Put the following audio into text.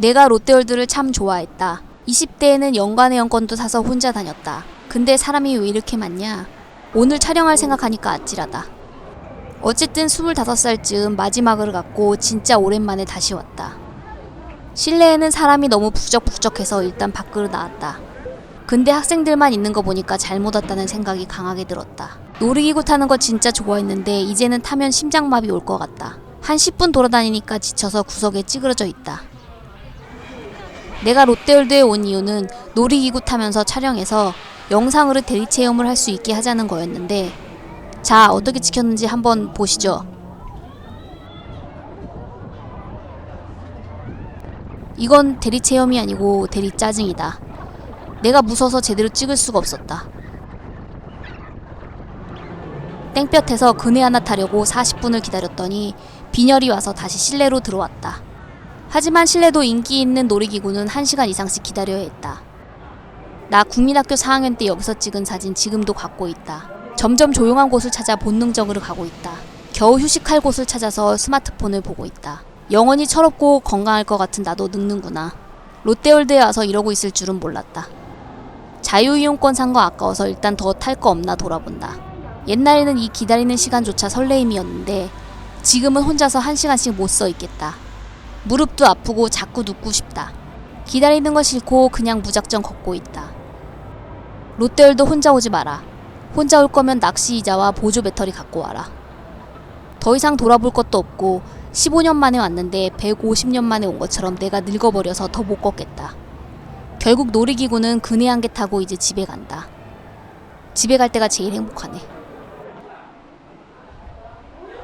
내가 롯데월드를 참 좋아했다. 20대에는 연간의 연권도 사서 혼자 다녔다. 근데 사람이 왜 이렇게 많냐? 오늘 촬영할 생각하니까 아찔하다. 어쨌든 25살쯤 마지막을 갖고 진짜 오랜만에 다시 왔다. 실내에는 사람이 너무 부적부적해서 일단 밖으로 나왔다. 근데 학생들만 있는 거 보니까 잘못 왔다는 생각이 강하게 들었다. 놀이기구 타는 거 진짜 좋아했는데 이제는 타면 심장마비 올 것 같다. 한 10분 돌아다니니까 지쳐서 구석에 찌그러져 있다. 내가 롯데월드에 온 이유는 놀이기구 타면서 촬영해서 영상으로 대리 체험을 할 수 있게 하자는 거였는데 자 어떻게 찍혔는지 한번 보시죠. 이건 대리 체험이 아니고 대리 짜증이다. 내가 무서워서 제대로 찍을 수가 없었다. 땡볕에서 그네 하나 타려고 40분을 기다렸더니 빈혈이 와서 다시 실내로 들어왔다. 하지만 실내도 인기 있는 놀이기구는 1시간 이상씩 기다려야 했다. 나 국민학교 4학년 때 여기서 찍은 사진 지금도 갖고 있다. 점점 조용한 곳을 찾아 본능적으로 가고 있다. 겨우 휴식할 곳을 찾아서 스마트폰을 보고 있다. 영원히 철없고 건강할 것 같은 나도 늙는구나. 롯데월드에 와서 이러고 있을 줄은 몰랐다. 자유이용권 산 거 아까워서 일단 더 탈 거 없나 돌아본다. 옛날에는 이 기다리는 시간조차 설레임이었는데 지금은 혼자서 한 시간씩 못서 있겠다. 무릎도 아프고 자꾸 눕고 싶다. 기다리는 거 싫고 그냥 무작정 걷고 있다. 롯데월드 혼자 오지 마라. 혼자 올 거면 낚시 이자와 보조 배터리 갖고 와라. 더 이상 돌아볼 것도 없고 15년 만에 왔는데 150년 만에 온 것처럼 내가 늙어버려서 더 못 걷겠다. 결국 놀이기구는 그네 한 개 타고 이제 집에 간다. 집에 갈 때가 제일 행복하네.